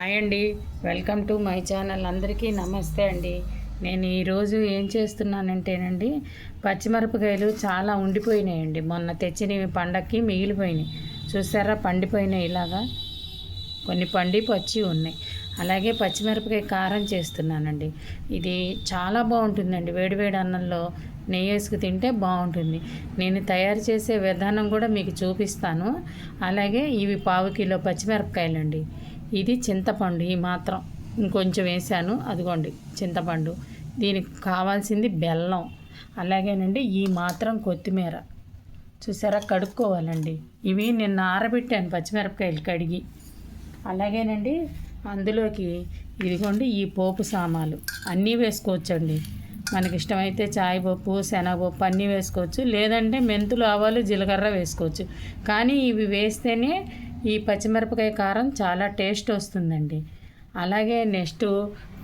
Hi అండి. Welcome to my channel. అందరికీ నమస్తే అండి. నేను ఈరోజు ఏం చేస్తున్నానంటేనండి పచ్చిమిరపకాయలు చాలా ఉండిపోయినాయండి. మొన్న తెచ్చినవి పండక్కి మిగిలిపోయినాయి. చూసారా? పండిపోయినాయి ఇలాగా. కొన్ని పండి పచ్చి ఉన్నాయి. అలాగే పచ్చిమిరపకాయ కారం చేస్తున్నానండి. ఇది చాలా బాగుంటుందండి. వేడివేడి అన్నంలో నెయ్యి వేసుకు తింటే బాగుంటుంది. నేను తయారు చేసే విధానం కూడా మీకు చూపిస్తాను. అలాగే ఇవి పావు కిలో పచ్చిమిరపకాయలండి. ఇది చింతపండు ఈ మాత్రం ఇంకొంచెం వేసాను అదిగోండి చింతపండు. దీనికి కావాల్సింది బెల్లం అలాగేనండి ఈ మాత్రం కొత్తిమీర. చూసారా కడుక్కోవాలండి. ఇవి నిన్న ఆరబెట్టాను పచ్చిమిరపకాయలు కడిగి. అలాగేనండి అందులోకి ఇదిగోండి ఈ పోపు సామాలు అన్నీ వేసుకోవచ్చండి. మనకి ఇష్టమైతే చాయ్ పప్పు శనగపప్పు అన్నీ వేసుకోవచ్చు. లేదంటే మెంతులు ఆవాలు జీలకర్ర వేసుకోవచ్చు. కానీ ఇవి వేస్తేనే ఈ పచ్చిమిరపకాయ కారం చాలా టేస్ట్ వస్తుందండి. అలాగే నెక్స్ట్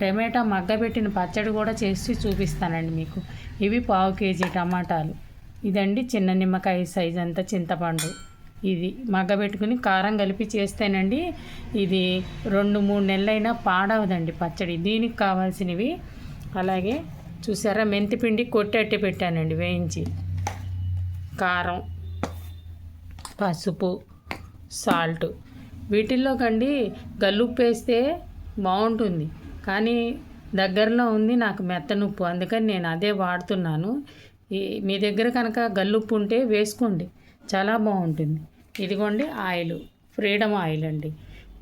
టమాటా మగ్గబెట్టిన పచ్చడి కూడా చేసి చూపిస్తానండి మీకు. ఇవి పావు కేజీ టమాటాలు. ఇదండి చిన్న నిమ్మకాయ సైజ్ అంతా చింతపండు. ఇది మగ్గబెట్టుకుని కారం కలిపి చేస్తేనండి ఇది రెండు మూడు నెలలైనా పాడవదండి పచ్చడి. దీనికి కావాల్సినవి అలాగే చూసారా మెంతిపిండి కొట్టెట్టి పెట్టానండి వేయించి. కారం పసుపు సాల్ట్. వీటిల్లో కండి గల్లుప్పు వేస్తే బాగుంటుంది. కానీ దగ్గరలో ఉంది నాకు మెత్తనుప్పు. అందుకని నేను అదే వాడుతున్నాను. ఈ మీ దగ్గర కనుక గల్లుప్పు ఉంటే వేసుకోండి. చాలా బాగుంటుంది. ఇదిగోండి ఆయిల్. ఫ్రీడమ్ ఆయిల్ అండి.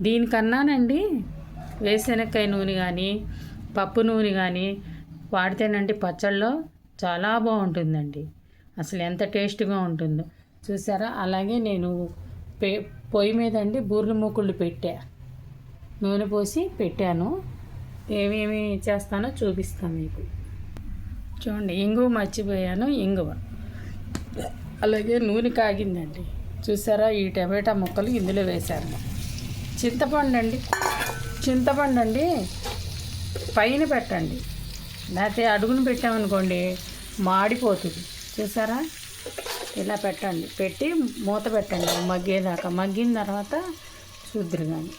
దీనికన్నానండి వేసెనక్కాయ నూనె కానీ పప్పు నూనె కానీ వాడితేనండి పచ్చళ్ళలో చాలా బాగుంటుందండి. అసలు ఎంత టేస్ట్గా ఉంటుందో. చూసారా? అలాగే నేను పే పొయ్యి మీద అండి బూర్లు మూకుళ్ళు పెట్టా. నూనె పోసి పెట్టాను. ఏమేమి చేస్తానో చూపిస్తాను మీకు. చూడండి ఇంగువ మర్చిపోయాను ఇంగువ. అలాగే నూనె కాగిందండి. చూసారా ఈ టమాటా ముక్కలు ఇందులో వేశాను. చింతపండు అండి. చింతపండు అండి పైన పెట్టండి. లేకపోతే అడుగును పెట్టామనుకోండి మాడిపోతుంది. చూసారా? ఇలా పెట్టండి. పెట్టి మూత పెట్టండి. మగ్గేదాకా. మగ్గిన తర్వాత చూద్దరు కానీ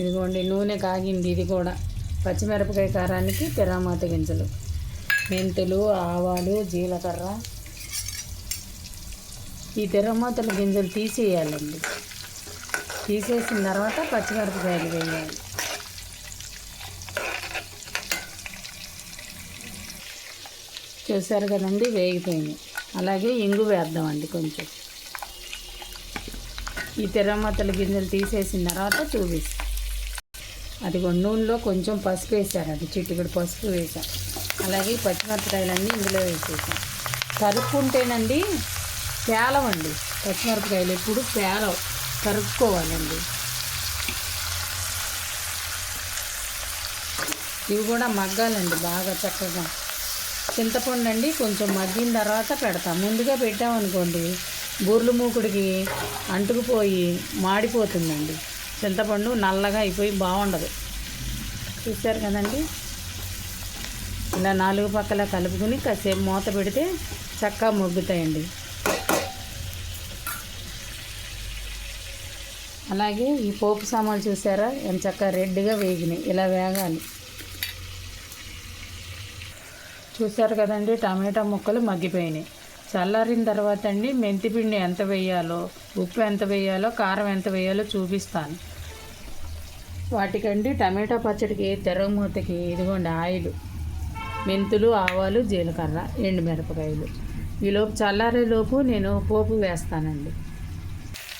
ఇదిగోండి నూనె కాగింది ఇది కూడా. పచ్చిమిరపకాయ కారానికి తెరామాత గింజలు. మెంతులు ఆవాలు జీలకర్ర. ఈ తెరమాతల గింజలు తీసేయాలండి. తీసేసిన తర్వాత పచ్చిమిరపకాయలు వేయాలి. చూసారు కదండి వేగిపోయింది. అలాగే ఇంగు వేద్దామండి కొంచెం. ఈ తెరమతల గింజలు తీసేసిన తర్వాత చూపిస్తాం. అది నూనెలో కొంచెం పసుపు వేసారండి చిట్టుకుడు పసుపు వేసాం అలాగే పచ్చిమిరపకాయలన్నీ ఇందులో వేసేసాం. కరుక్కుంటేనండి పేలవండి పచ్చిమిరపకాయలు ఎప్పుడు పేలవు కరుక్కోవాలండి ఇవి కూడా మగ్గాలండి బాగా చక్కగా. చింతపండు అండి కొంచెం మగ్గిన తర్వాత పెడతాం. ముందుగా పెట్టామనుకోండి బూర్లు మూకుడికి అంటుకుపోయి మాడిపోతుందండి. చింతపండు నల్లగా అయిపోయి బాగుండదు. చూశారు కదండి? ఇలా నాలుగు పక్కల కలుపుకుని కాసేపు మూత పెడితే చక్కగా మొగ్గుతాయండి. అలాగే ఈ పోపు సామాన్లు చూసారా? ఎంత చక్కగా రెడ్గా వేగినాయి. ఇలా వేగాలి. చూసారు కదండి టమాటా ముక్కలు మగ్గిపోయినాయి. చల్లారిన తర్వాత అండి మెంతిపిండి ఎంత వేయాలో ఉప్పు ఎంత వేయాలో కారం ఎంత వేయాలో చూపిస్తాను. వాటికండి టమాటా పచ్చడికి తెరమూతకి ఇదిగోండి ఆయిల్ మెంతులు ఆవాలు జీలకర్ర ఎండుమిరపకాయలు ఈలోపు చల్లారేలోపు నేను పోపు వేస్తానండి.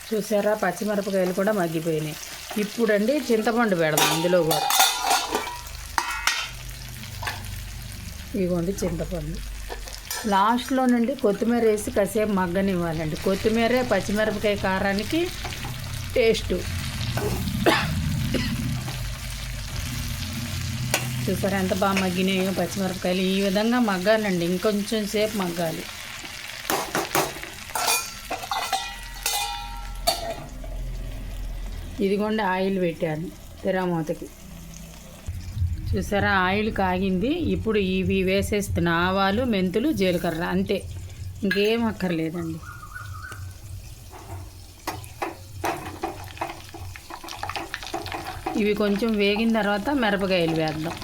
చూసారా పచ్చిమిరపకాయలు కూడా మగ్గిపోయినాయి. ఇప్పుడండి చింతపండు పెడదాం ఇందులో కూడా. ఇదిగోండి చింతపండు. లాస్ట్లో నుండి కొత్తిమీర వేసి కాసేపు మగ్గనివ్వాలండి. కొత్తిమీర పచ్చిమిరపకాయ కారానికి టేస్ట్. చూసారు ఎంత బాగా మగ్గినాయో పచ్చిమిరపకాయలు. ఈ విధంగా మగ్గాలండి. ఇంకొంచెం సేపు మగ్గాలి. ఇదిగోండి ఆయిల్ పెట్టాను తెరామూతకి. చూసారా? ఆయిల్ కాగింది. ఇప్పుడు ఇవి వేసేస్తున్న ఆవాలు మెంతులు జీలకర్ర అంతే. ఇంకేం అక్కర్లేదండి. ఇవి కొంచెం వేగిన తర్వాత మిరపకాయలు వేద్దాం.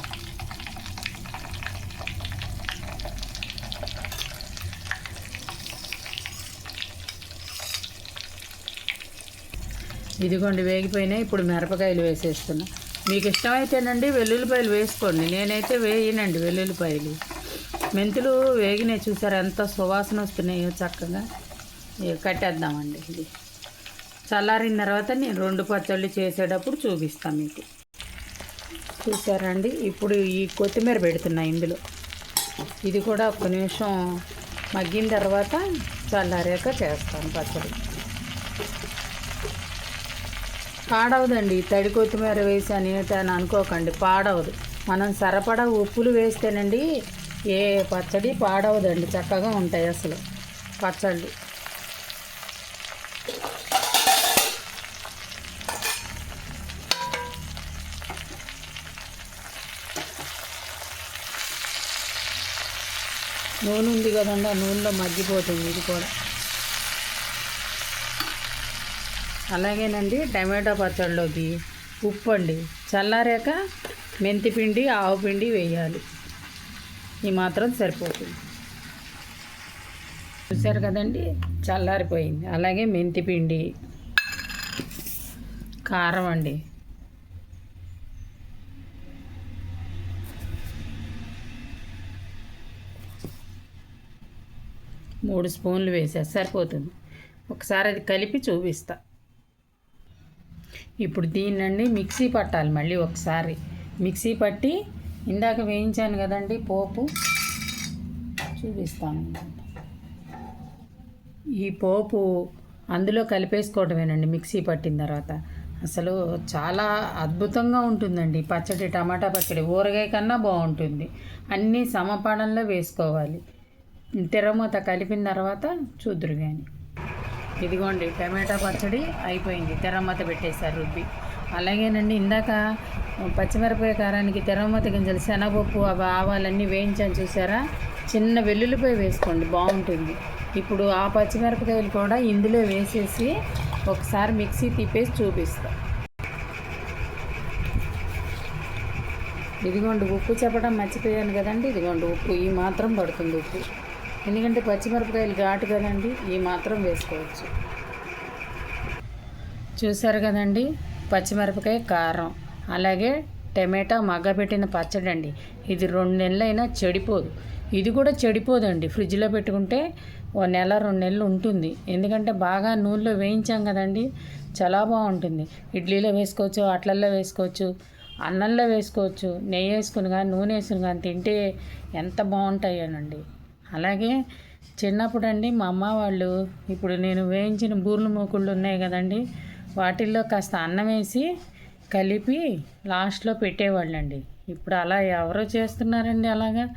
ఇదిగోండి వేగిపోయినాయి. ఇప్పుడు మిరపకాయలు వేసేస్తున్నాం. మీకు ఇష్టమైతేనండి వెల్లుల్లిపాయలు వేసుకోండి. నేనైతే వేయనండి వెల్లుల్లిపాయలు. మెంతులు వేగినాయి చూసారు? ఎంత సువాసన వస్తున్నాయో చక్కగా. కట్టేద్దామండి ఇది. చల్లారిన తర్వాత నేను రెండు పచ్చళ్ళు చేసేటప్పుడు చూపిస్తాను మీకు. చూసారండి? ఇప్పుడు ఈ కొత్తిమీర పెడుతున్నా ఇందులో. ఇది కూడా ఒక నిమిషం మగ్గిన తర్వాత చల్లారాక చేస్తాను పచ్చడి. పాడవదండి. తడి కొత్తిమీర వేసాను అని అనుకోకండి. పాడవదు. మనం సరిపడా ఉప్పులు వేస్తేనండి ఏ పచ్చడి పాడవదండి. చక్కగా ఉంటాయి అసలు పచ్చళ్ళు. నూనె ఉంది కదండి. ఆ నూనెలో మగ్గిపోతుంది ఇది కూడా. అలాగేనండి టమాటా పచ్చడిలోకి ఉప్పు అండి. చల్లారాక మెంతిపిండి ఆవు పిండి వేయాలి. ఈ మాత్రం సరిపోతుంది. చూసారు కదండి? చల్లారిపోయింది. అలాగే మెంతిపిండి కారం అండి. మూడు స్పూన్లు వేసా సరిపోతుంది. ఒకసారి అది కలిపి చూపిస్తా. ఇప్పుడు దీన్నండి మిక్సీ పట్టాలి మళ్ళీ ఒకసారి. మిక్సీ పట్టి ఇందాక వేయించాను కదండి పోపు. చూపిస్తాను. ఈ పోపు అందులో కలిపేసుకోవటమేనండి మిక్సీ పట్టిన తర్వాత. అసలు చాలా అద్భుతంగా ఉంటుందండి. పచ్చడి టమాటా పచ్చడి ఊరగాయ కన్నా బాగుంటుంది. అన్నీ సమపాడంలో వేసుకోవాలి. తిరమూత కలిపిన తర్వాత చూద్దురు కానీ ఇదిగోండి టమాటా పచ్చడి అయిపోయింది. తెరమూత పెట్టేశారు రుబ్బి. అలాగేనండి ఇందాక పచ్చిమిరపకాయ కారానికి తెరమూత గింజలు శనగపప్పు అవి ఆవాలన్నీ వేయించాను చూసారా? చిన్న వెల్లుల్లిపాయ వేసుకోండి బాగుంటుంది. ఇప్పుడు ఆ పచ్చిమిరపకాయలు కూడా ఇందులో వేసేసి ఒకసారి మిక్సీ తిప్పేసి చూపిస్తా. ఇదిగోండి ఉప్పు చెప్పడం మర్చిపోయాను కదండి. ఇదిగోండి ఉప్పు. ఈ మాత్రం పడుతుంది ఉప్పు. ఎందుకంటే పచ్చిమిరపకాయలు ఘాటు కదండి ఈ మాత్రం వేసుకోవచ్చు. చూసారు కదండి పచ్చిమిరపకాయ కారం అలాగే టమాటా మగ్గపెట్టిన పచ్చడి అండి ఇది రెండు నెలలైనా చెడిపోదు. ఇది కూడా చెడిపోదండి ఫ్రిడ్జ్లో పెట్టుకుంటే ఓ నెల రెండు నెలలు ఉంటుంది. ఎందుకంటే బాగా నూనెలో వేయించాం కదండి చాలా బాగుంటుంది. ఇడ్లీలో వేసుకోవచ్చు అట్లల్లో వేసుకోవచ్చు అన్నంలో వేసుకోవచ్చు నెయ్యి వేసుకుని కానీ నూనె వేసుకుని కానీ తింటే ఎంత బాగుంటాయోనండి. అలాగే చిన్నప్పుడు అండి మా అమ్మ వాళ్ళు ఇప్పుడు నేను వేయించిన బూర్లు మూకుళ్ళు ఉన్నాయి కదండి వాటిల్లో కాస్త అన్నం వేసి కలిపి లాస్ట్లో పెట్టేవాళ్ళండి. ఇప్పుడు అలా ఎవరో చేస్తున్నారండి అలాగా.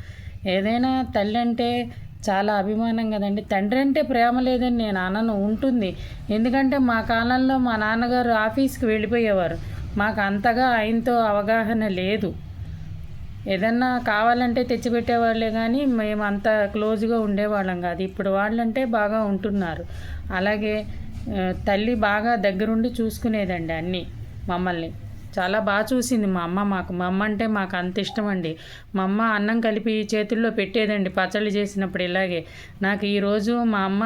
ఏదైనా తల్లి అంటే చాలా అభిమానం కదండి. తండ్రి అంటే ప్రేమ లేదని నేను అనను ఉంటుంది. ఎందుకంటే మా కాలంలో మా నాన్నగారు ఆఫీస్కి వెళ్ళిపోయేవారు. మాకు అంతగా ఆయనతో అవగాహన లేదు. ఏదన్నా కావాలంటే తెచ్చిపెట్టేవాళ్ళే కానీ మేము అంత క్లోజ్గా ఉండేవాళ్ళం కాదు. ఇప్పుడు వాళ్ళంటే బాగా ఉంటున్నారు. అలాగే తల్లి బాగా దగ్గరుండి చూసుకునేదండి అన్నీ మమ్మల్ని. చాలా బాగా చూసింది మా అమ్మ మాకు. మా అమ్మ అంటే మాకు అంత ఇష్టం అండి మా అమ్మ అన్నం కలిపి చేతుల్లో పెట్టేదండి పచ్చళ్ళు చేసినప్పుడు ఇలాగే. నాకు ఈరోజు మా అమ్మ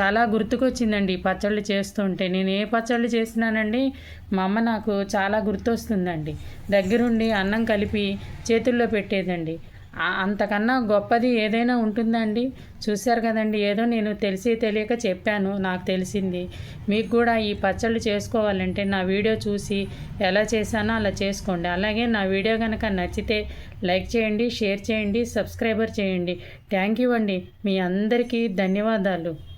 చాలా గుర్తుకొచ్చిందండి పచ్చళ్ళు చేస్తుంటే. నేను ఏ పచ్చళ్ళు చేసినానండి? మా అమ్మ నాకు చాలా గుర్తొస్తుందండి. దగ్గరుండి అన్నం కలిపి చేతుల్లో పెట్టేదండి. అంతకన్నా గొప్పది ఏదైనా ఉంటుందండి. చూశారు కదండి ఏదో నేను తెలిసి తెలియక చెప్పాను నాకు తెలిసింది. మీకు కూడా ఈ పచ్చళ్ళు చేసుకోవాలంటే నా వీడియో చూసి ఎలా చేశానో అలా చేసుకోండి. అలాగే నా వీడియో కనుక నచ్చితే లైక్ చేయండి షేర్ చేయండి సబ్స్క్రైబర్ చేయండి. థ్యాంక్ యూ అండి. మీ అందరికీ ధన్యవాదాలు.